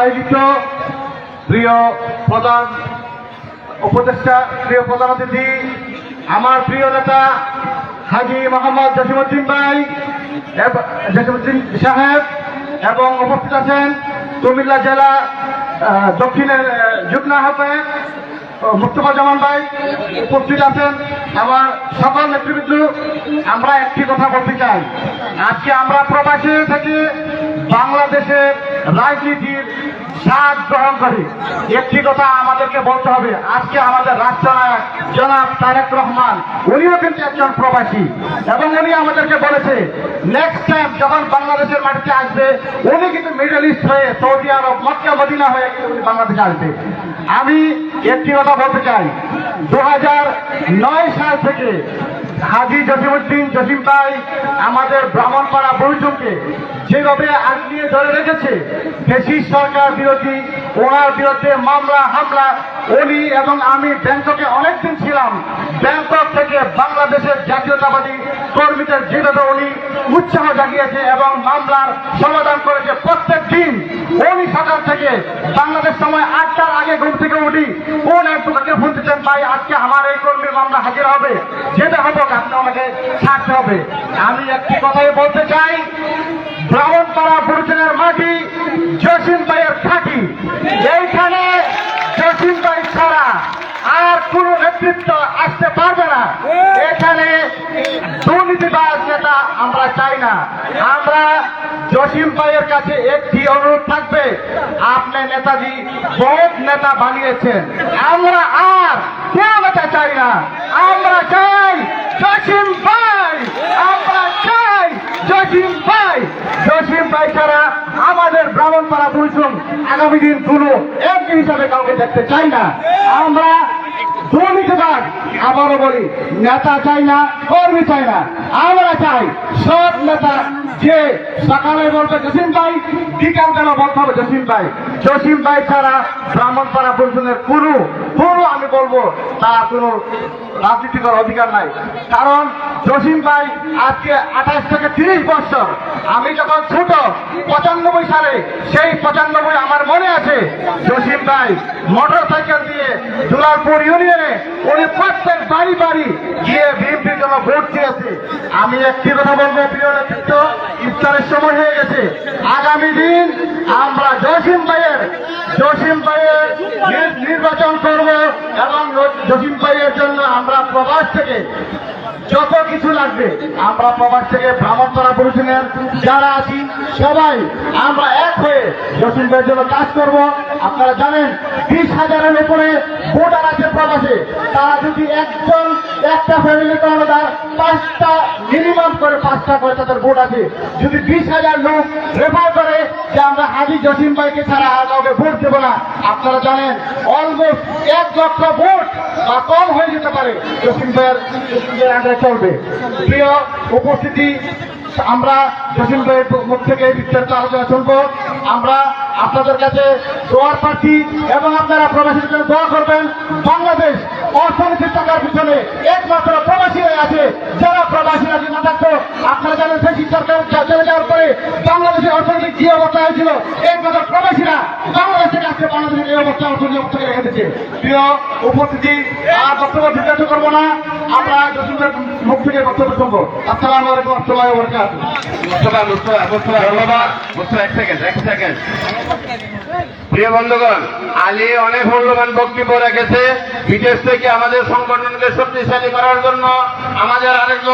আয়োজিত। প্রিয় প্রধান উপদেষ্টা, প্রিয় প্রধান অতিথি, আমার প্রিয় নেতা হাজি মোহাম্মদ জসিমুদ্দিন ভাই জসিমুদ্দিন সাহেব এবং উপস্থিত আছেন কুমিল্লা জেলা দক্ষিণের যুগ্ম আহ্বায়ক মুস্তফা জামান ভাই উপস্থিত আছেন। আমার সকল নেতৃবৃন্দ, আমরা একটি কথা বলতে চাই। আজকে আমরা প্রবাসী থেকে বাংলাদেশের রাজনীতির স্বাদ গ্রহণ করি। একটি কথা আমাদেরকে বলতে হবে, আজকে আমাদের রাষ্ট্রনায়ক জনাব তারেক রহমান, উনিও কিন্তু একজন প্রবাসী। এবং উনি আমাদেরকে বলেছে নেক্সট টাইম যখন বাংলাদেশের মাটিতে আসবে, উনি কিন্তু মিডল ইস্ট হয়ে সৌদি আরব মক্কা, মদিনা হয়ে কিন্তু উনি বাংলাদেশে আসবে। আমি একটি কথা বলতে চাই দু নয় সাল থেকে হাজি জসিমুদ্দিন জসিম ভাই আমাদের ব্রাহ্মণপাড়া বৈঠকে যেভাবে আগলিয়ে ধরে রেখেছে, দেশি সরকার বিরোধী, ওনার বিরুদ্ধে মামলা, হামলা উনি এবং আমি ব্যাংককে অনেকদিন ছিলাম, ব্যাংকক থেকে বাংলাদেশের জাতীয়তাবাদী কর্মীদের যেভাবে উনি উৎসাহ জাগিয়েছে এবং মামলার সমাধান করেছে প্রত্যেক দিন। উনি সকাল থেকে বাংলাদেশ সময় আটটার আগে ঘুম থেকে উঠি। কোন অ্যাডভোকেটকে ফোন দিচ্ছেন ভাই? আজকে আমার এই কর্মীর মামলা হাজির হবে। যেটা হবে, আপনি আমাকে ছাড়তে হবে। আমি একটি কথাই বলতে চাই। ব্রাহ্মণপাড়া বুরুজনের মাটি, জসিম ভাইয়ের খাঁটি। এইখানে জসিম ভাই ছাড়া আর কোন নেতৃত্ব আসতে পারবে না এখানে দুর্নীতিবাজ নেতা আমরা চাই না। আমরা জসিম ভাইয়ের কাছে একটি অনুরোধ থাকবে। আপনি নেতাজি, বহুত নেতা বানিয়েছেন। আমরা আর কোন নেতা চাই না। আমরা চাই জসিম ভাই। আমরা চাই জসিম ভাই। জসিম ভাই ছাড়া আমাদের ব্রাহ্মণপাড়া বুঝুন আগামী দিন কোনো এমপি হিসাবে কাউকে দেখতে চাই না। আমরা দুর্নীতিবাদ আবারও বলি, নেতা চাই না, কর্মী চাই না। আমরা চাই সব নেতা যে সকালে বলবে জসিম ভাই, বিকাল বেলা বলতে হবে জসিম ভাই। জসিম ভাই ছাড়া ব্রাহ্মণ পাড়া পর্যন্ত কোনো কোনো আমি তার কোনো রাজনীতি করার অধিকার নাই। কারণ জসিম ভাই আজকে আঠাশ থেকে তিরিশ বছর, আমি যখন ছোট, পঁচানব্বই সালে, সেই পঁচানব্বই আমার মনে আছে, জসিম ভাই মোটর সাইকেল দিয়ে দুলারপুর ইউনিয়নে উনি প্রত্যেক বাড়ি বাড়ি গিয়ে বিএনপির জন্য ভোট দিয়েছে। আমি একটি কথা বলব, প্রিয় নেতৃত্ব, ইফতারের সময় হয়ে গেছে। আগামী দিন আমরা জসিম ভাইয়ের জসিম ভাইয়ের নির্বাচন করব এবং জসিম ভাইয়ের জন্য আমরা প্রবাস থেকে যত কিছু লাগবে, আমরা প্রবাস থেকে ভ্রমণ করা পরিষদের যারা আছি, সবাই আমরা এক হয়ে জসিম ভাইয়ের জন্য কাজ করব। আপনারা জানেন, বিশ হাজারের উপরে ভোটার আছে প্রবাসে। তারা যদি একজন একটা ফ্যামিলি কোনো তার পাঁচটা মিনিমাম করে পাঁচটা করে তাদের ভোট আছে। যদি বিশ হাজার লোক রেফার করে যে আমরা হাজি জসিম ভাইকে ছাড়া আর কাউকে ভোট দেবো না, আপনারা জানেন অলমোস্ট এক লক্ষ ভোট বা কম হয়ে যেতে পারে। জসিম ভাইয়ের জসিম চলবে। প্রিয় উপস্থিতি, আমরা জসিম ভাইয়ের মুখ থেকে বিস্তারিত আলোচনা শুনব। আমরা আপনাদের কাছে দোয়ার প্রার্থী এবং আপনারা প্রবাসীদের জন্য দোয়া করবেন। বাংলাদেশ অর্থনীতির টাকার পিছনে একমাত্র প্রবাসী হয়ে আছে। যারা প্রবাসী আছে, না থাকতো, আপনারা জানেন দেশি সরকার চলে যাওয়ার পরে বাংলাদেশের অর্থনৈতিক কি অবস্থা হয়েছিল? একমাত্র প্রবাসীরা বাংলাদেশ থেকে আজকে বাংলাদেশের এই অবস্থা অর্থনৈতিক অবস্থা রেখে দিচ্ছে প্রিয় উপস্থিতি, আর বক্তব্য জিজ্ঞাসা করব না। আমরা জসিমের মুখ থেকে বক্তব্য শুনব। আসসালামু আলাইকুম, আসসালাম ধন্যবাদ। এক সেকেন্ড এক সেকেন্ড প্রিয় বন্ধুগণ, আলী অনেক মূল্যবান বক্তব্য রেখেছে। বিদেশ থেকে আমাদের সংগঠনকে শক্তিশালী করার জন্য আমাদের আরেকজন